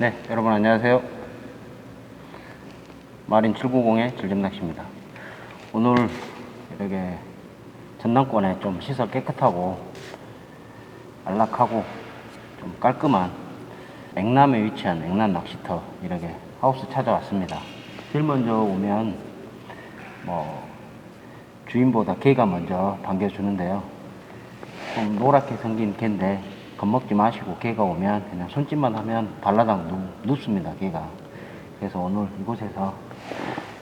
네, 여러분 안녕하세요. 마린 790의 질점낚시입니다. 오늘 이렇게 전남권에 좀 시설 깨끗하고 안락하고 좀 깔끔한 액남에 위치한 액남 낚시터 이렇게 하우스 찾아왔습니다. 제일 먼저 오면 뭐 주인보다 개가 먼저 반겨주는데요. 좀 노랗게 생긴 개인데 겁먹지 마시고 개가 오면 그냥 손짓만 하면 발라당 눕, 눕습니다 개가. 그래서 오늘 이곳에서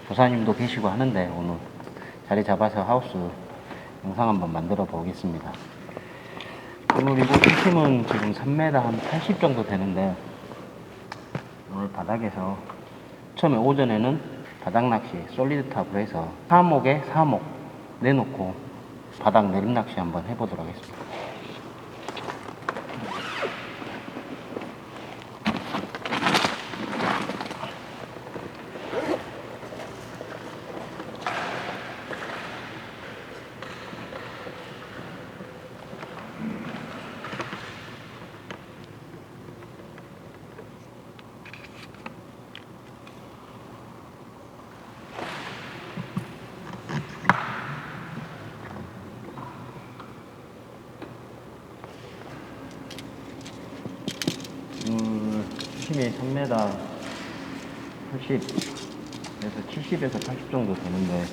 조사님도 계시고 하는데 오늘 자리 잡아서 하우스 영상 한번 만들어 보겠습니다. 오늘 이곳 수심은 지금 3m 한 80 정도 되는데 오늘 바닥에서 처음에 오전에는 바닥 낚시 솔리드 탑으로 해서 사목에 사목 내놓고 바닥 내림 낚시 한번 해보도록 하겠습니다 물 수심이 3m 80에서 70에서 80 정도 되는데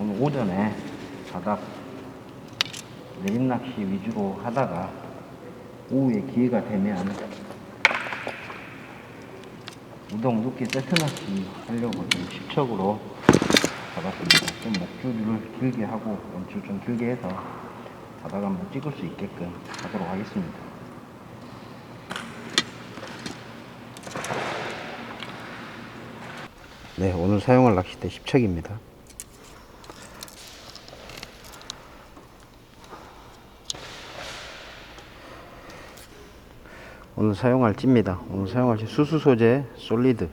오늘 오전에 바닥 내림 낚시 위주로 하다가 오후에 기회가 되면 우동 눕기 세트 낚시 하려고 좀 식척으로 잡았습니다. 좀 목줄을 길게 하고 원줄 좀 길게 해서 바닥 한번 찍을 수 있게끔 하도록 하겠습니다. 네, 오늘 사용할 낚싯대 10척입니다. 오늘 사용할 찌입니다. 오늘 사용할 찌 수수 소재 솔리드.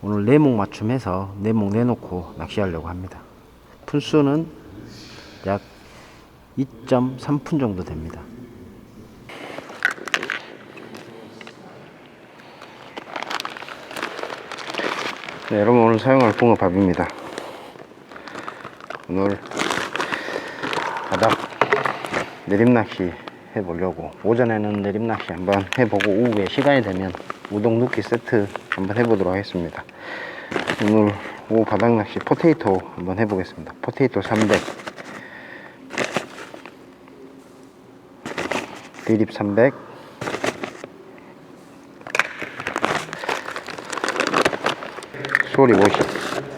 오늘 내목 맞춤해서 내목 내놓고 낚시하려고 합니다. 분수는 약 2.3푼 정도 됩니다. 네, 여러분 오늘 사용할 붕어밥입니다. 오늘 바닥 내림낚시 해보려고 오전에는 내림낚시 한번 해보고 오후에 시간이 되면 우동 눕기 세트 한번 해보도록 하겠습니다. 오늘 오후 바닥낚시 포테이토 한번 해보겠습니다. 포테이토 300 드립 300 소리 50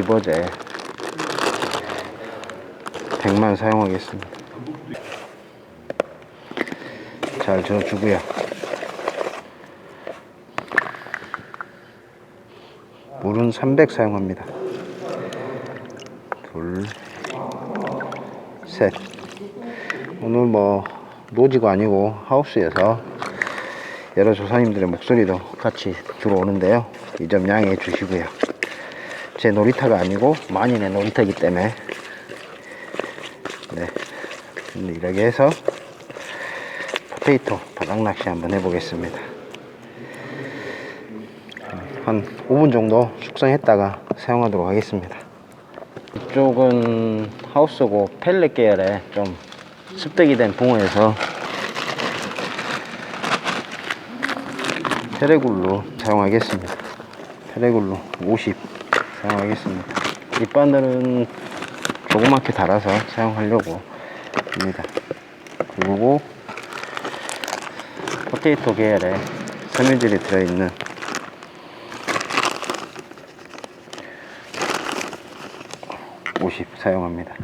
집어제 100만 사용하겠습니다 잘 저어주고요 물은 300 사용합니다 둘, 셋. 오늘 뭐 노지가 아니고 하우스에서 여러 조사님들의 목소리도 같이 들어오는데요. 이 점 양해해 주시고요. 제 놀이터가 아니고 만인의 놀이터이기 때문에 네. 이렇게 해서 포테이토 바닥 낚시 한번 해보겠습니다. 한 5분 정도 숙성했다가 사용하도록 하겠습니다. 이쪽은 하우스고 펠렛 계열의 좀 습득이 된 붕어에서 페레굴로 사용하겠습니다. 페레굴로 50 사용하겠습니다. 밑바늘은 조그맣게 달아서 사용하려고 합니다. 그리고 포테이토 계열의 섬유질이 들어있는 50 사용합니다.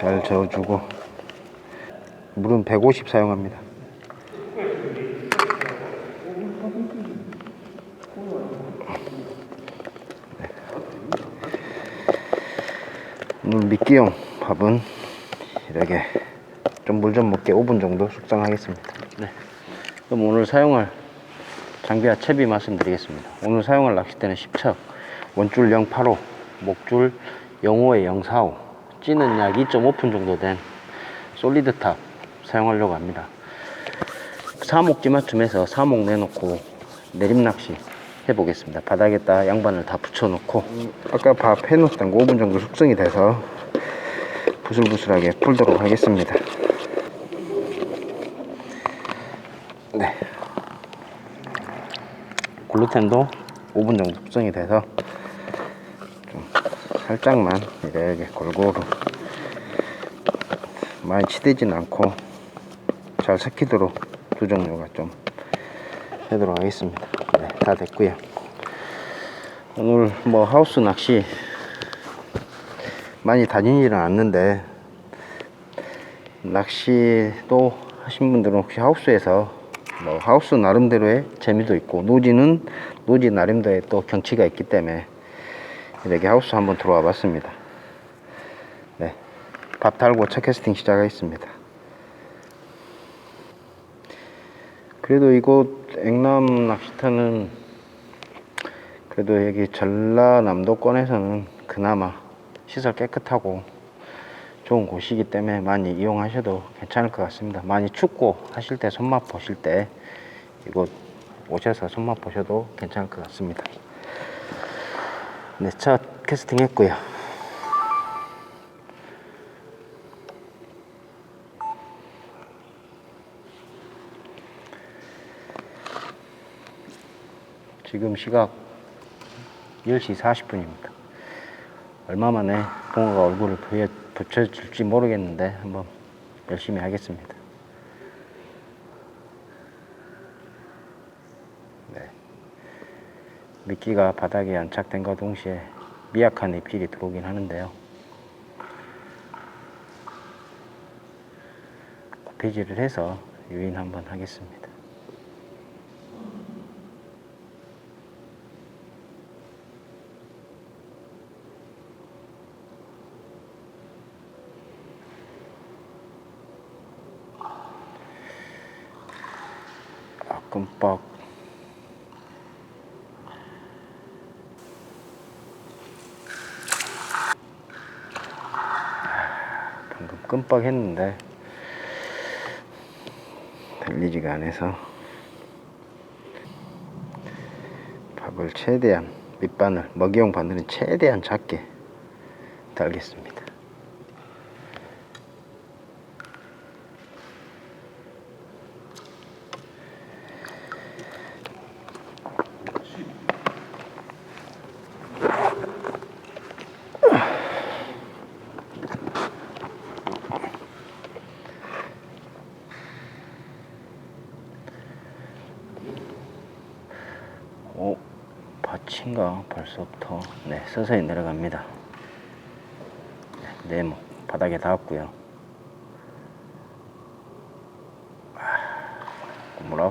잘 저어주고 물은 150 사용합니다. 네. 오늘 미끼용 밥은 이렇게 좀물좀 먹게 5분 정도 숙성하겠습니다. 네. 그럼 오늘 사용할 장비와 채비 말씀드리겠습니다. 오늘 사용할 낚싯대는 10척, 원줄 085, 목줄 05에 045, 찌는 약 2.5푼 정도 된 솔리드탑 사용하려고 합니다. 사목지마춤에서 사목 내놓고 내림낚시 해보겠습니다. 바닥에다 양반을 다 붙여놓고 아까 밥 해놓았던 거 5분 정도 숙성이 돼서 부슬부슬하게 풀도록 하겠습니다. 네. 글루텐도 5분 정도 숙성이 돼서 좀 살짝만 이렇게 골고루 많이 치대진 않고 잘 섞이도록 두 종류가 좀 하도록 하겠습니다. 네, 다 됐고요. 오늘 뭐 하우스 낚시 많이 다니지는 않는데 낚시도 하신 분들은 혹시 하우스에서 뭐 하우스 나름대로의 재미도 있고 노지는 노지 나름대로의 또 경치가 있기 때문에 이렇게 하우스 한번 들어와 봤습니다. 네. 밥 달고 첫 캐스팅 시작하겠습니다. 그래도 이곳 앵남 낚시터는 그래도 여기 전라남도권에서는 그나마 시설 깨끗하고 좋은 곳이기 때문에 많이 이용하셔도 괜찮을 것 같습니다. 많이 춥고 하실 때 손맛 보실 때 이곳 오셔서 손맛 보셔도 괜찮을 것 같습니다. 네, 첫 캐스팅 했고요. 지금 시각 10시 40분입니다. 얼마 만에 붕어가 얼굴을 붙여줄지 모르겠는데 한번 열심히 하겠습니다. 네. 미끼가 바닥에 안착된과 동시에 미약한 입질이 들어오긴 하는데요. 고피질을 해서 유인 한번 하겠습니다. 아, 끔박. 방금 끔박 했는데 들리지가 않아서 밥을 최대한 밑바늘 먹이용 바늘은 최대한 작게 달겠습니다. 오, 밭인가 벌써부터 네 서서히 내려갑니다. 네, 네모 바닥에 닿았고요. 뭐라?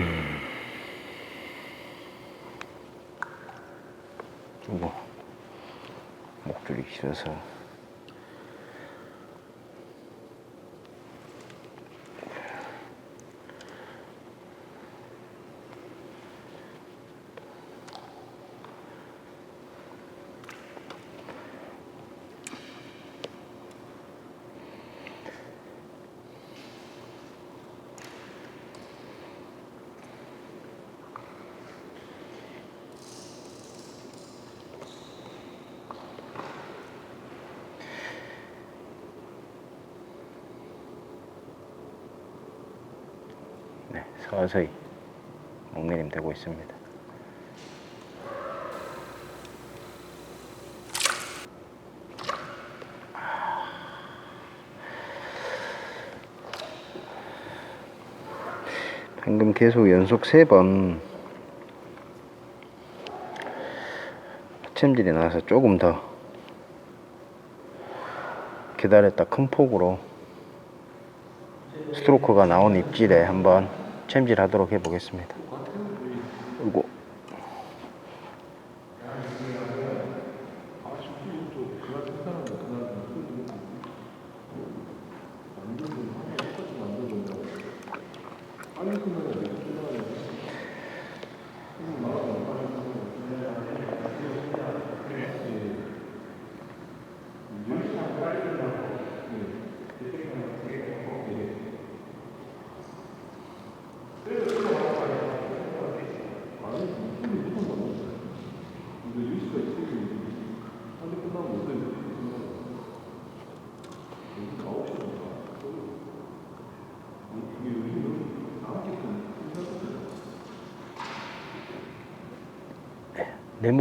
이거 목줄이 길어서 네, 서서히 목내림 되고 있습니다. 방금 계속 연속 세번 챔질이 나와서 조금 더 기다렸다 큰 폭으로 스트로크가 나온 입질에 한번 챔질하도록 해보겠습니다. 그리고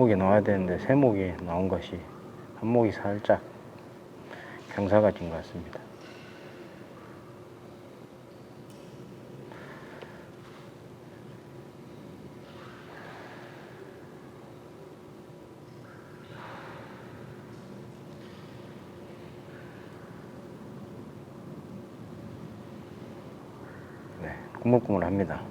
네 목이 나와야 되는데 세 목이 나온 것이 한 목이 살짝 경사가 진 것 같습니다. 네, 꾸물꾸물합니다.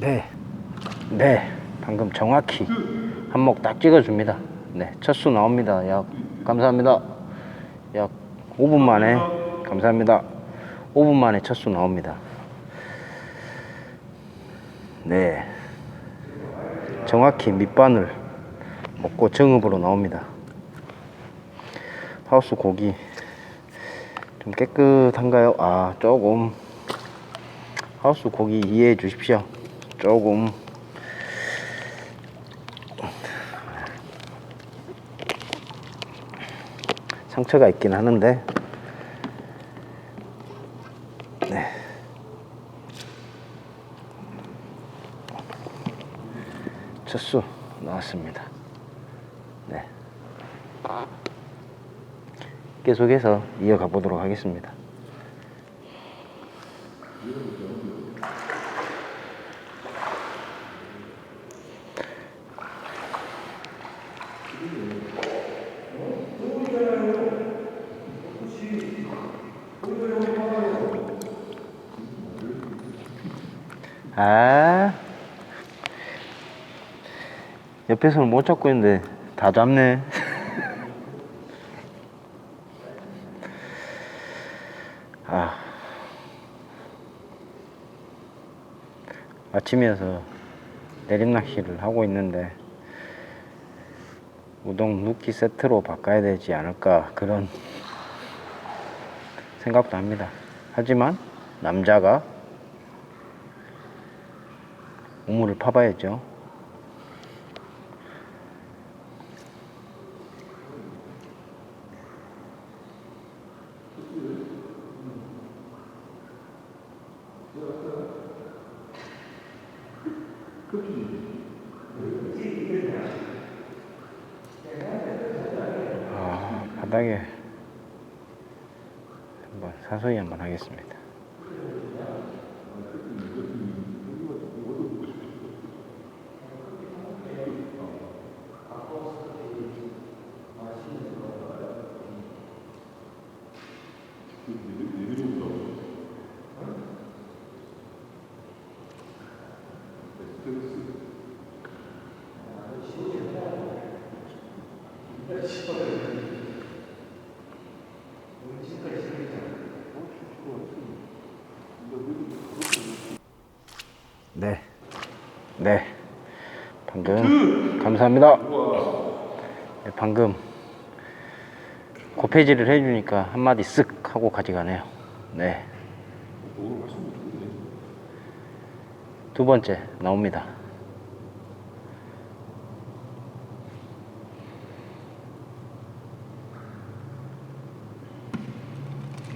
네, 네, 방금 정확히 한목 딱 찍어줍니다. 네, 첫수 나옵니다. 약 감사합니다. 약 5분 만에 감사합니다. 5분 만에 첫수 나옵니다. 네, 정확히 밑바늘 먹고 정읍으로 나옵니다. 하우스 고기 좀 깨끗한가요? 아, 조금 하우스 고기 이해해 주십시오. 조금 상처가 있긴 하는데 네. 첫수 나왔습니다. 네. 계속해서 이어가 보도록 하겠습니다. 옆에서는 못 잡고 있는데 다 잡네. 아. 아침이어서 내림낚시를 하고 있는데 우동 눕기 세트로 바꿔야 되지 않을까 그런 생각도 합니다. 하지만 남자가 우물을 파봐야죠. 아, 바닥에 한번 사소히 한번 하겠습니다. 네. 네. 방금 감사합니다. 네, 방금 고페지를 해주니까 한마디 쓱 하고 가져가네요. 네. 두 번째 나옵니다.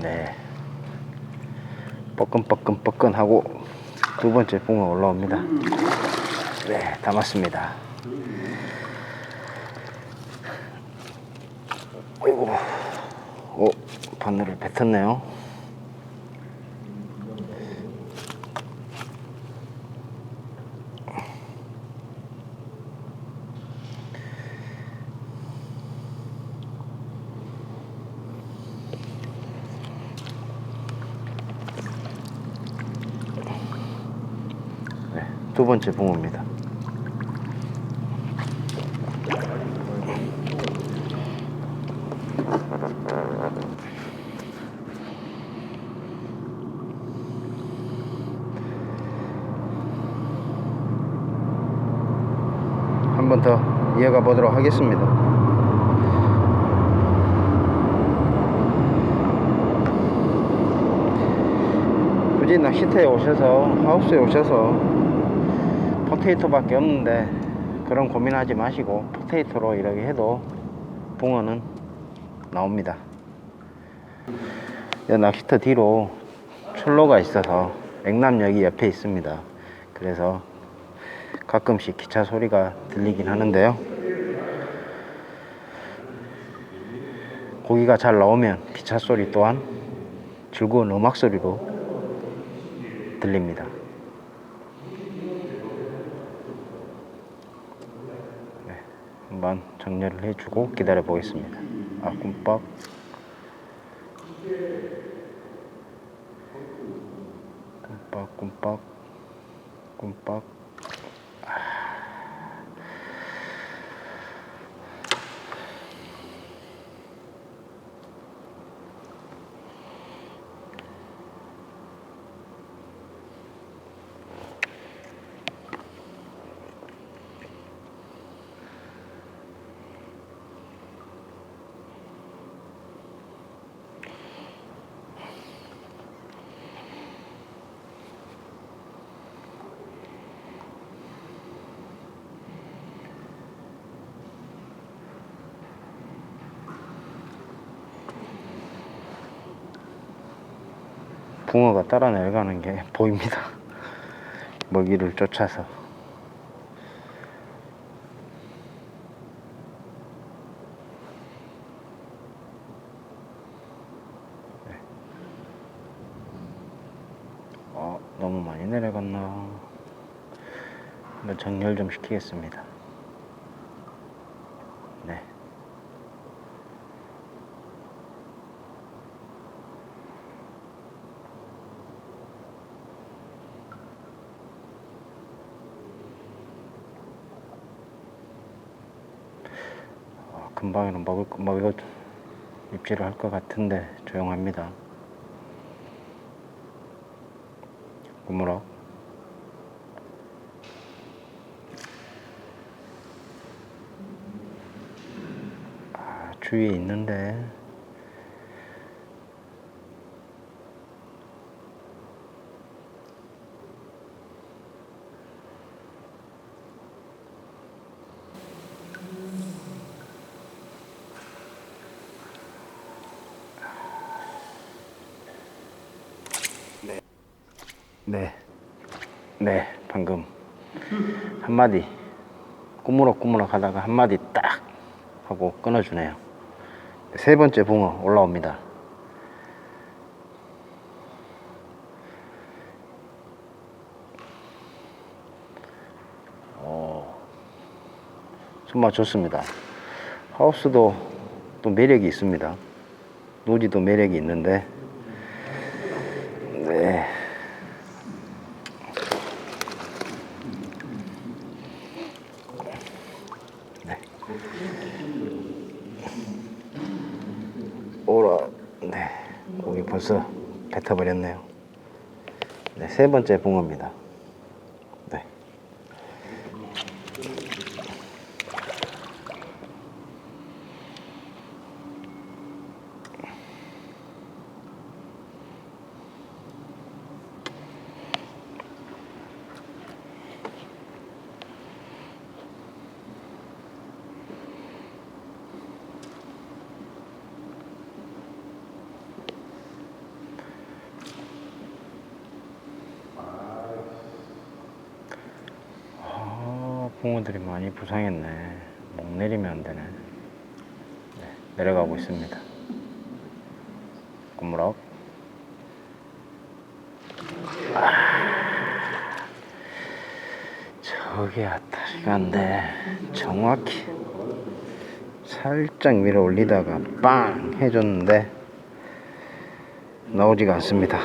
네. 뻐끔뻐끔뻐끔하고 두 번째 붕어 올라옵니다. 네, 담았습니다. 어이구, 오, 바늘을 뱉었네요. 두 번째 붕어입니다. 한 번 더 이어가 보도록 하겠습니다. 굳이 낚시터에 오셔서 하우스에 오셔서 포테이토밖에 없는데 그런 고민하지 마시고 포테이토로 이렇게 해도 붕어는 나옵니다. 이 낚시터 뒤로 출로가 있어서 액남역이 옆에 있습니다. 그래서 가끔씩 기차 소리가 들리긴 하는데요. 고기가 잘 나오면 기차 소리 또한 즐거운 음악 소리로 들립니다. 네, 한번 정렬을 해주고 기다려 보겠습니다. 아, 꿈밥. 꿈밥, 꿈밥, 꿈밥. 붕어가 따라 내려가는 게 보입니다. 먹이를 쫓아서. 네. 어, 너무 많이 내려갔나. 정렬 좀 시키겠습니다. 네. 어, 금방에는 먹을 거- 먹을 입질을 할 것 같은데 조용합니다. 꾸물어. 아, 주위에 있는데 네. 네, 방금 한 마디 꾸무럭꾸무럭 하다가 한 마디 딱 하고 끊어주네요. 세 번째 붕어 올라옵니다. 어, 손맛 좋습니다. 하우스도 또 매력이 있습니다. 노지도 매력이 있는데, 네. 네. 오라, 네. 고기 벌써 뱉어버렸네요. 네, 세 번째 붕어입니다. 네. 붕어들이 많이 부상했네. 목 내리면 안 되네. 네, 내려가고 있습니다. 꾸무럭. 저기 아타리가인데 정확히 살짝 밀어 올리다가 빵 해줬는데 나오지가 않습니다.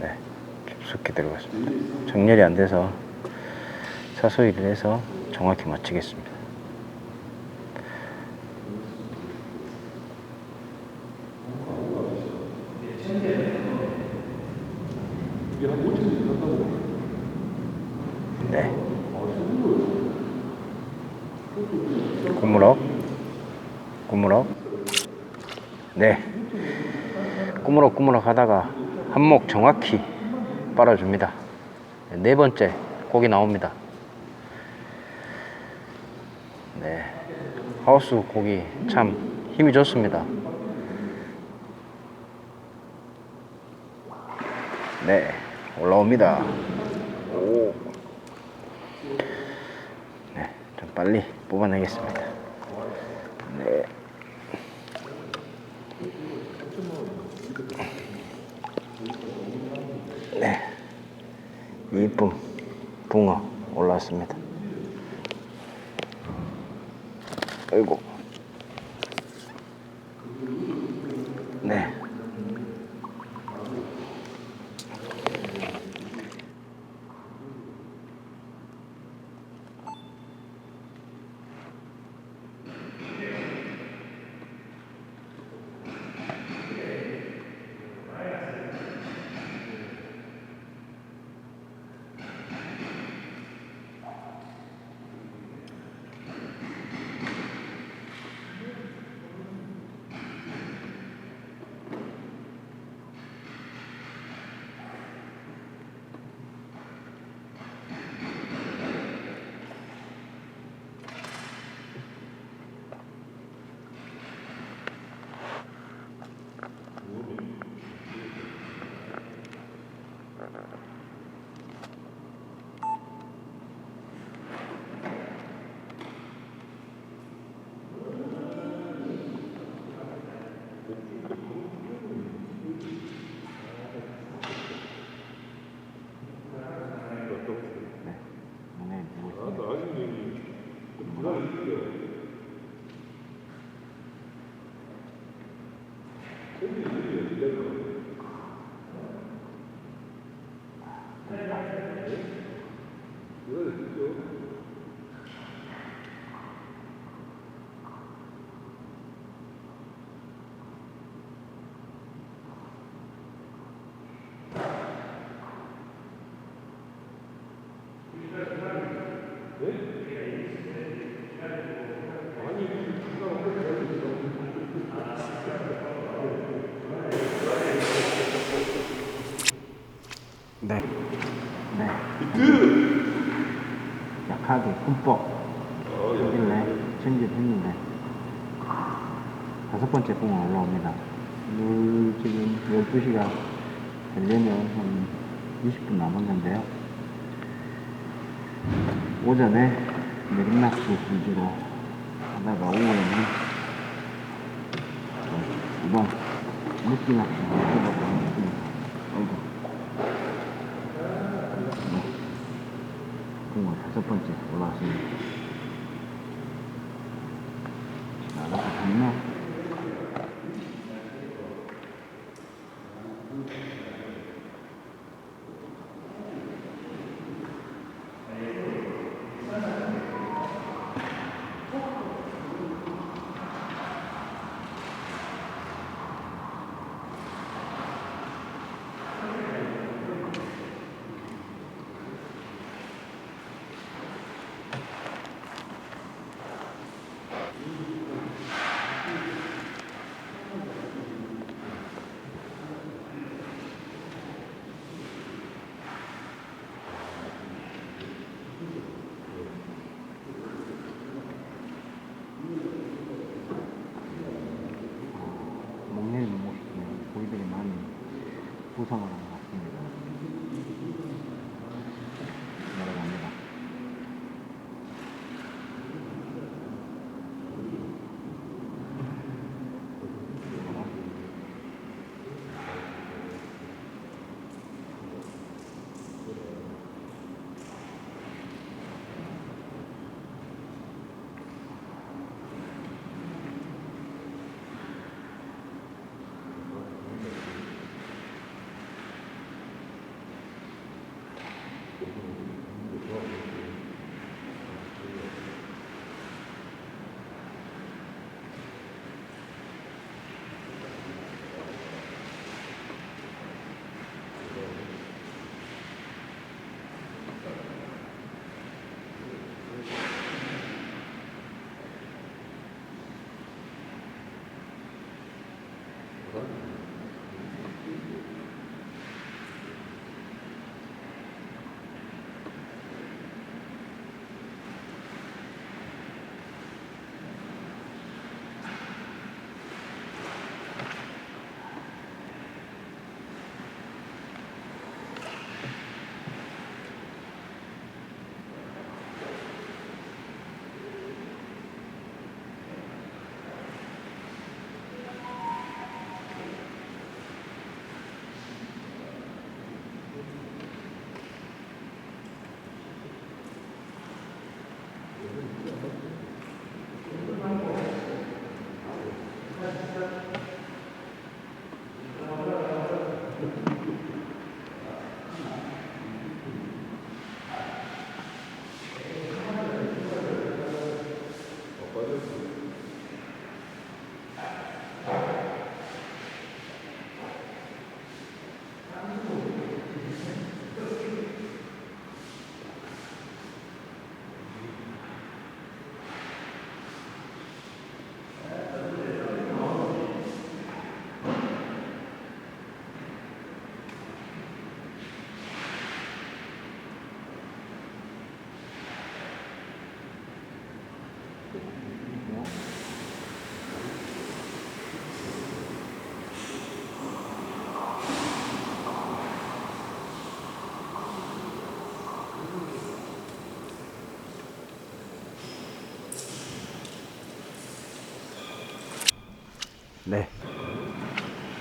네, 깊숙이 들어갔습니다. 정렬이 안 돼서 사소리를 해서 정확히 맞추겠습니다. 네. 꾸무럭, 꾸무럭. 네. 꾸무럭 하다가 한목 정확히 빨아줍니다. 네 번째 고기 나옵니다. 네. 하우스 고기 참 힘이 좋습니다. 네. 올라옵니다. 오. 네. 좀 빨리 뽑아내겠습니다. 네. 네. 이쁜 붕어 올라왔습니다. 아이고. 네. 네. 약하게 흠뻑 하길래 챙겨했는데 다섯 번째 붕어 올라옵니다. 물 지금 12시가 되려면 한 20분 남았는데요. 오전에 내림낚시 위주로 하다가 오후에는 또 이번 물기낚시 해보고 있습니다. 아이고. 붕어 다섯 번째 올라왔습니다. 나가서 갔나?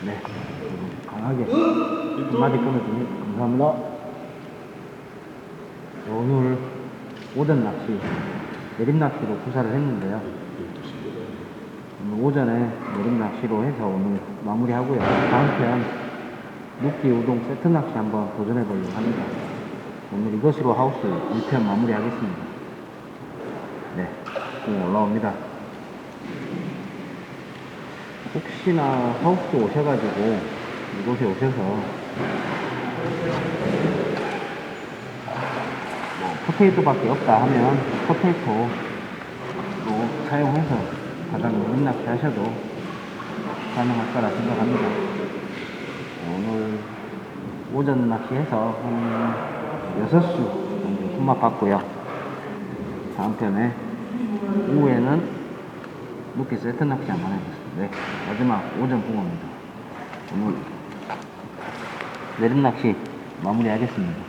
네. 강하게 한마디 끊어주니 감사합니다. 오늘 오전 낚시, 내림 낚시로 구사를 했는데요. 오늘 오전에 내림 낚시로 해서 오늘 마무리하고요. 다음 편 육기 우동 세트 낚시 한번 도전해 보려고 합니다. 오늘 이것으로 하우스 1편 마무리하겠습니다. 네, 공 올라옵니다. 혹시나 하우스 오셔가지고 이곳에 오셔서 뭐 포테이토밖에 없다 하면 포테이토로 사용해서 바닥 노린 낚시 하셔도 가능할 거라 생각합니다. 오늘 오전 낚시해서 한 6수 정도 손맛 봤고요. 다음 편에 오후에는 무기 세트 낚시 한번 해보겠습니다. 네, 마지막 오전 붕어입니다. 오늘 내림 낚시 마무리하겠습니다.